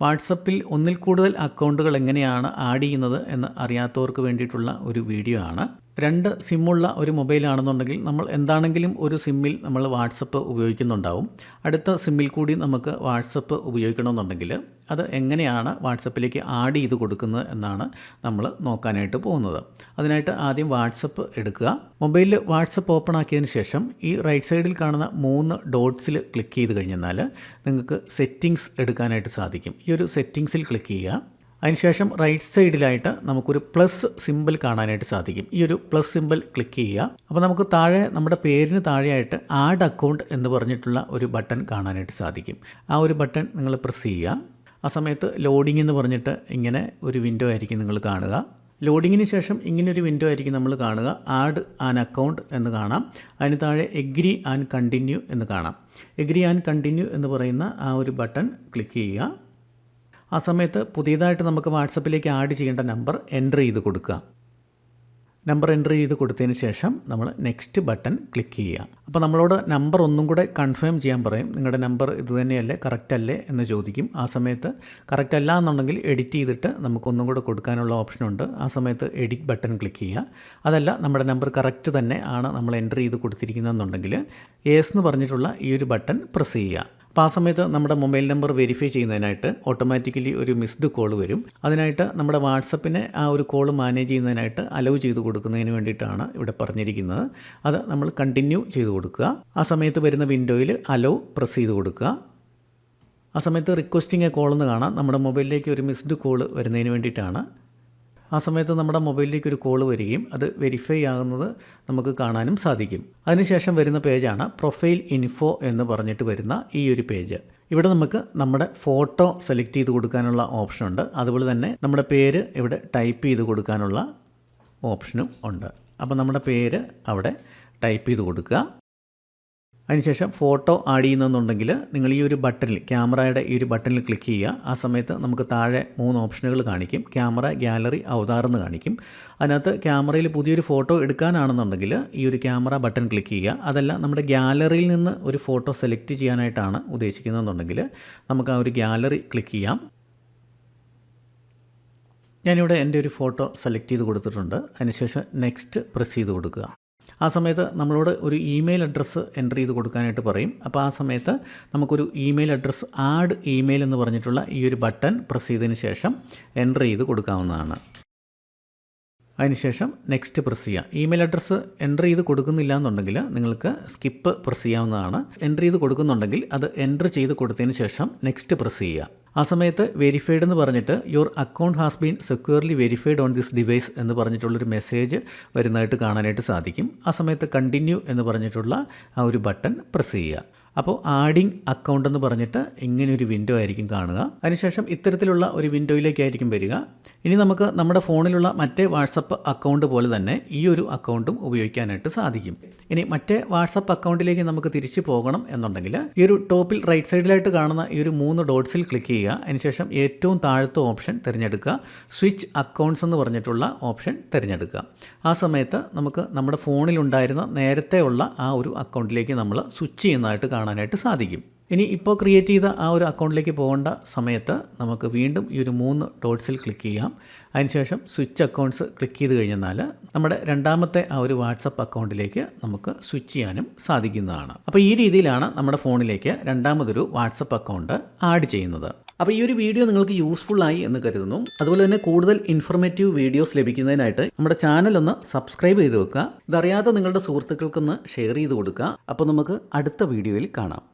വാട്സപ്പിൽ ഒന്നിൽ കൂടുതൽ അക്കൗണ്ടുകൾ എങ്ങനെയാണ് ആഡ് ചെയ്യുന്നത് എന്ന് അറിയാത്തവർക്ക് വേണ്ടിയിട്ടുള്ള ഒരു വീഡിയോ ആണ്. രണ്ട് സിമ്മുള്ള ഒരു മൊബൈലാണെന്നുണ്ടെങ്കിൽ നമ്മൾ എന്താണെങ്കിലും ഒരു സിമ്മിൽ നമ്മൾ വാട്സപ്പ് ഉപയോഗിക്കുന്നുണ്ടാവും. അടുത്ത സിമ്മിൽ കൂടി നമുക്ക് വാട്സപ്പ് ഉപയോഗിക്കണമെന്നുണ്ടെങ്കിൽ അത് എങ്ങനെയാണ് വാട്സപ്പിലേക്ക് ആഡ് ചെയ്ത് കൊടുക്കുന്നത് എന്നാണ് നമ്മൾ നോക്കാനായിട്ട് പോകുന്നത്. അതിനായിട്ട് ആദ്യം വാട്സപ്പ് എടുക്കുക. മൊബൈലിൽ വാട്സപ്പ് ഓപ്പൺ ആക്കിയതിന് ശേഷം ഈ റൈറ്റ് സൈഡിൽ കാണുന്ന മൂന്ന് ഡോട്ട്സിൽ ക്ലിക്ക് ചെയ്ത് കഴിഞ്ഞാൽ നിങ്ങൾക്ക് സെറ്റിങ്സ് എടുക്കാനായിട്ട് സാധിക്കും. ഈ ഒരു സെറ്റിങ്സിൽ ക്ലിക്ക് ചെയ്യുക. അതിനുശേഷം റൈറ്റ് സൈഡിലായിട്ട് നമുക്കൊരു പ്ലസ് സിമ്പിൾ കാണാനായിട്ട് സാധിക്കും. ഈ ഒരു പ്ലസ് സിമ്പിൾ ക്ലിക്ക് ചെയ്യുക. അപ്പോൾ നമുക്ക് താഴെ നമ്മുടെ പേരിന് താഴെയായിട്ട് ആഡ് അക്കൗണ്ട് എന്ന് പറഞ്ഞിട്ടുള്ള ഒരു ബട്ടൺ കാണാനായിട്ട് സാധിക്കും. ആ ഒരു ബട്ടൺ നിങ്ങൾ പ്രസ് ചെയ്യുക. ആ സമയത്ത് ലോഡിംഗ് എന്ന് പറഞ്ഞിട്ട് ഇങ്ങനെ ഒരു വിൻഡോ ആയിരിക്കും നിങ്ങൾ കാണുക. ലോഡിങ്ങിന് ശേഷം ഇങ്ങനെ ഒരു വിൻഡോ ആയിരിക്കും നമ്മൾ കാണുക. ആഡ് ആൻ അക്കൗണ്ട് എന്ന് കാണാം. അതിന് താഴെ എഗ്രി ആൻഡ് കണ്ടിന്യൂ എന്ന് കാണാം. എഗ്രി ആൻഡ് കണ്ടിന്യൂ എന്ന് പറയുന്ന ആ ഒരു ബട്ടൺ ക്ലിക്ക് ചെയ്യുക. ആ സമയത്ത് പുതിയതായിട്ട് നമുക്ക് വാട്സപ്പിലേക്ക് ആഡ് ചെയ്യേണ്ട നമ്പർ എന്റർ ചെയ്ത് കൊടുക്കുക. നമ്പർ എന്റർ ചെയ്ത് കൊടുത്തതിന് ശേഷം നമ്മൾ നെക്സ്റ്റ് ബട്ടൺ ക്ലിക്ക് ചെയ്യുക. അപ്പോൾ നമ്മളോട് നമ്പർ ഒന്നും കൂടെ കൺഫേം ചെയ്യാൻ പറയും. നിങ്ങളുടെ നമ്പർ ഇത് തന്നെയല്ലേ കറക്റ്റ് അല്ലേ എന്ന് ചോദിക്കും. ആ സമയത്ത് കറക്റ്റ് അല്ല എന്നുണ്ടെങ്കിൽ എഡിറ്റ് ചെയ്തിട്ട് നമുക്കൊന്നും കൂടെ കൊടുക്കാനുള്ള ഓപ്ഷനുണ്ട് ആ സമയത്ത് എഡിറ്റ് ബട്ടൺ ക്ലിക്ക് ചെയ്യുക. അതല്ല നമ്മുടെ നമ്പർ കറക്റ്റ് തന്നെ ആണ് നമ്മൾ എന്റർ ചെയ്ത് കൊടുത്തിരിക്കുന്നതെന്നുണ്ടെങ്കിൽ എസ് എന്ന് പറഞ്ഞിട്ടുള്ള ഈ ഒരു ബട്ടൺ പ്രസ് ചെയ്യുക. അപ്പോൾ ആ സമയത്ത് നമ്മുടെ മൊബൈൽ നമ്പർ വെരിഫൈ ചെയ്യുന്നതിനായിട്ട് ഓട്ടോമാറ്റിക്കലി ഒരു മിസ്ഡ് കോൾ വരും. അതിനായിട്ട് നമ്മുടെ വാട്സപ്പിനെ ആ ഒരു കോൾ മാനേജ് ചെയ്യുന്നതിനായിട്ട് അലവ് ചെയ്ത് കൊടുക്കുന്നതിന് വേണ്ടിയിട്ടാണ് ഇവിടെ പറഞ്ഞിരിക്കുന്നത്. അത് നമ്മൾ കണ്ടിന്യൂ ചെയ്ത് കൊടുക്കുക. ആ സമയത്ത് വരുന്ന വിൻഡോയിൽ അലോ പ്രസ് ചെയ്ത് കൊടുക്കുക. ആ സമയത്ത് റിക്വസ്റ്റിംഗ് എ കോൾ എന്ന് കാണാം. നമ്മുടെ മൊബൈലിലേക്ക് ഒരു മിസ്ഡ് കോൾ വരുന്നതിന് വേണ്ടിയിട്ടാണ്. ആ സമയത്ത് നമ്മുടെ മൊബൈലിലേക്ക് ഒരു കോൾ വരികയും അത് വെരിഫൈ ആകുന്നത് നമുക്ക് കാണാനും സാധിക്കും. അതിനുശേഷം വരുന്ന പേജാണ് പ്രൊഫൈൽ ഇൻഫോ എന്ന് പറഞ്ഞിട്ട് വരുന്ന ഈ ഒരു പേജ്. ഇവിടെ നമുക്ക് നമ്മുടെ ഫോട്ടോ സെലക്ട് ചെയ്ത് കൊടുക്കാനുള്ള ഓപ്ഷൻ ഉണ്ട്. അതുപോലെ തന്നെ നമ്മുടെ പേര് ഇവിടെ ടൈപ്പ് ചെയ്ത് കൊടുക്കാനുള്ള ഓപ്ഷനും ഉണ്ട്. അപ്പോൾ നമ്മുടെ പേര് അവിടെ ടൈപ്പ് ചെയ്ത് കൊടുക്കുക. അതിനുശേഷം ഫോട്ടോ ആഡ് ചെയ്യുന്നെന്നുണ്ടെങ്കിൽ നിങ്ങൾ ഈ ഒരു ബട്ടണിൽ ക്യാമറയുടെ ഈ ഒരു ബട്ടണിൽ ക്ലിക്ക് ചെയ്യുക. ആ സമയത്ത് നമുക്ക് താഴെ മൂന്ന് ഓപ്ഷനുകൾ കാണിക്കും. ക്യാമറ ഗ്യാലറി അവതാറെന്ന് കാണിക്കും. അതിനകത്ത് ക്യാമറയിൽ പുതിയൊരു ഫോട്ടോ എടുക്കാനാണെന്നുണ്ടെങ്കിൽ ഈ ഒരു ക്യാമറ ബട്ടൺ ക്ലിക്ക് ചെയ്യുക. അതല്ല നമ്മുടെ ഗ്യാലറിയിൽ നിന്ന് ഒരു ഫോട്ടോ സെലക്ട് ചെയ്യാനായിട്ടാണ് ഉദ്ദേശിക്കുന്നതെന്നുണ്ടെങ്കിൽ നമുക്ക് ആ ഒരു ഗ്യാലറി ക്ലിക്ക് ചെയ്യാം. ഞാനിവിടെ എന്റെ ഒരു ഫോട്ടോ സെലക്ട് ചെയ്ത് കൊടുത്തിട്ടുണ്ട്. അതിനുശേഷം നെക്സ്റ്റ് പ്രസ് ചെയ്ത് കൊടുക്കുക. ആ സമയത്ത് നമ്മളോട് ഒരു ഇമെയിൽ അഡ്രസ്സ് എന്റർ ചെയ്ത് കൊടുക്കാനായിട്ട് പറയും. അപ്പോൾ ആ സമയത്ത് നമുക്കൊരു ഇമെയിൽ അഡ്രസ്സ് ആഡ് ഇമെയിൽ എന്ന് പറഞ്ഞിട്ടുള്ള ഈ ഒരു ബട്ടൺ പ്രസ് ചെയ്തതിന് ശേഷം എന്റർ ചെയ്ത് കൊടുക്കാവുന്നതാണ്. അതിനുശേഷം നെക്സ്റ്റ് പ്രസ് ചെയ്യാം. ഇമെയിൽ അഡ്രസ്സ് എന്റർ ചെയ്ത് കൊടുക്കുന്നില്ല എന്നുണ്ടെങ്കിൽ നിങ്ങൾക്ക് സ്കിപ്പ് പ്രസ് ചെയ്യാവുന്നതാണ്. എന്റർ ചെയ്ത് കൊടുക്കുന്നുണ്ടെങ്കിൽ അത് എന്റർ ചെയ്ത് കൊടുത്തതിന് ശേഷം നെക്സ്റ്റ് പ്രസ് ചെയ്യുക ആ സമയത്ത് വെരിഫൈഡ് എന്ന് പറഞ്ഞിട്ട് your account has been securely verified on this device എന്ന് പറഞ്ഞിട്ടുള്ളൊരു മെസ്സേജ് വരുന്നതായിട്ട് കാണാനായിട്ട് സാധിക്കും. ആ സമയത്ത് കണ്ടിന്യൂ എന്ന് പറഞ്ഞിട്ടുള്ള ആ ഒരു ബട്ടൺ പ്രസ് ചെയ്യുക. അപ്പോൾ ആഡിങ് അക്കൗണ്ട് എന്ന് പറഞ്ഞിട്ട് ഇങ്ങനെ ഒരു വിൻഡോ ആയിരിക്കും കാണുക. അതിനുശേഷം ഇത്തരത്തിലുള്ള ഒരു വിൻഡോയിലേക്കായിരിക്കും വരിക. ഇനി നമുക്ക് നമ്മുടെ ഫോണിലുള്ള മറ്റേ വാട്സപ്പ് അക്കൗണ്ട് പോലെ തന്നെ ഈ ഒരു അക്കൗണ്ടും ഉപയോഗിക്കാനായിട്ട് സാധിക്കും. ഇനി മറ്റേ വാട്സപ്പ് അക്കൗണ്ടിലേക്ക് നമുക്ക് തിരിച്ചു പോകണം എന്നുണ്ടെങ്കിൽ ഈ ഒരു ടോപ്പിൽ റൈറ്റ് സൈഡിലായിട്ട് കാണുന്ന ഈ ഒരു മൂന്ന് ഡോട്ട്സിൽ ക്ലിക്ക് ചെയ്യുക. അതിനുശേഷം ഏറ്റവും താഴത്തെ ഓപ്ഷൻ തിരഞ്ഞെടുക്കുക. സ്വിച്ച് അക്കൗണ്ട്സ് എന്ന് പറഞ്ഞിട്ടുള്ള ഓപ്ഷൻ തിരഞ്ഞെടുക്കുക. ആ സമയത്ത് നമുക്ക് നമ്മുടെ ഫോണിലുണ്ടായിരുന്ന നേരത്തെ ഉള്ള ആ ഒരു അക്കൗണ്ടിലേക്ക് നമ്മൾ സ്വിച്ച് ചെയ്യുന്നതായിട്ട് കാണാനായിട്ട് സാധിക്കും. ഇനി ഇപ്പോൾ ക്രിയേറ്റ് ചെയ്ത ആ ഒരു അക്കൗണ്ടിലേക്ക് പോകേണ്ട സമയത്ത് നമുക്ക് വീണ്ടും ഈ ഒരു മൂന്ന് ഡോട്ട്സിൽ ക്ലിക്ക് ചെയ്യാം. അതിനുശേഷം സ്വിച്ച് അക്കൗണ്ട്സ് ക്ലിക്ക് ചെയ്ത് കഴിഞ്ഞാൽ നമ്മുടെ രണ്ടാമത്തെ ആ ഒരു വാട്സപ്പ് അക്കൗണ്ടിലേക്ക് നമുക്ക് സ്വിച്ച് ചെയ്യാനും സാധിക്കുന്നതാണ്. അപ്പോൾ ഈ രീതിയിലാണ് നമ്മുടെ ഫോണിലേക്ക് രണ്ടാമതൊരു വാട്സപ്പ് അക്കൗണ്ട് ആഡ് ചെയ്യുന്നത്. അപ്പോൾ ഈ ഒരു വീഡിയോ നിങ്ങൾക്ക് യൂസ്ഫുൾ ആയി എന്ന് കരുതുന്നു. അതുപോലെ തന്നെ കൂടുതൽ ഇൻഫർമേറ്റീവ് വീഡിയോസ് ലഭിക്കുന്നതിനായിട്ട് നമ്മുടെ ചാനൽ ഒന്ന് സബ്സ്ക്രൈബ് ചെയ്ത് വെക്കുക. ഇതറിയാതെ നിങ്ങളുടെ സുഹൃത്തുക്കൾക്കൊന്ന് ഷെയർ ചെയ്ത് കൊടുക്കുക. അപ്പോൾ നമുക്ക് അടുത്ത വീഡിയോയിൽ കാണാം.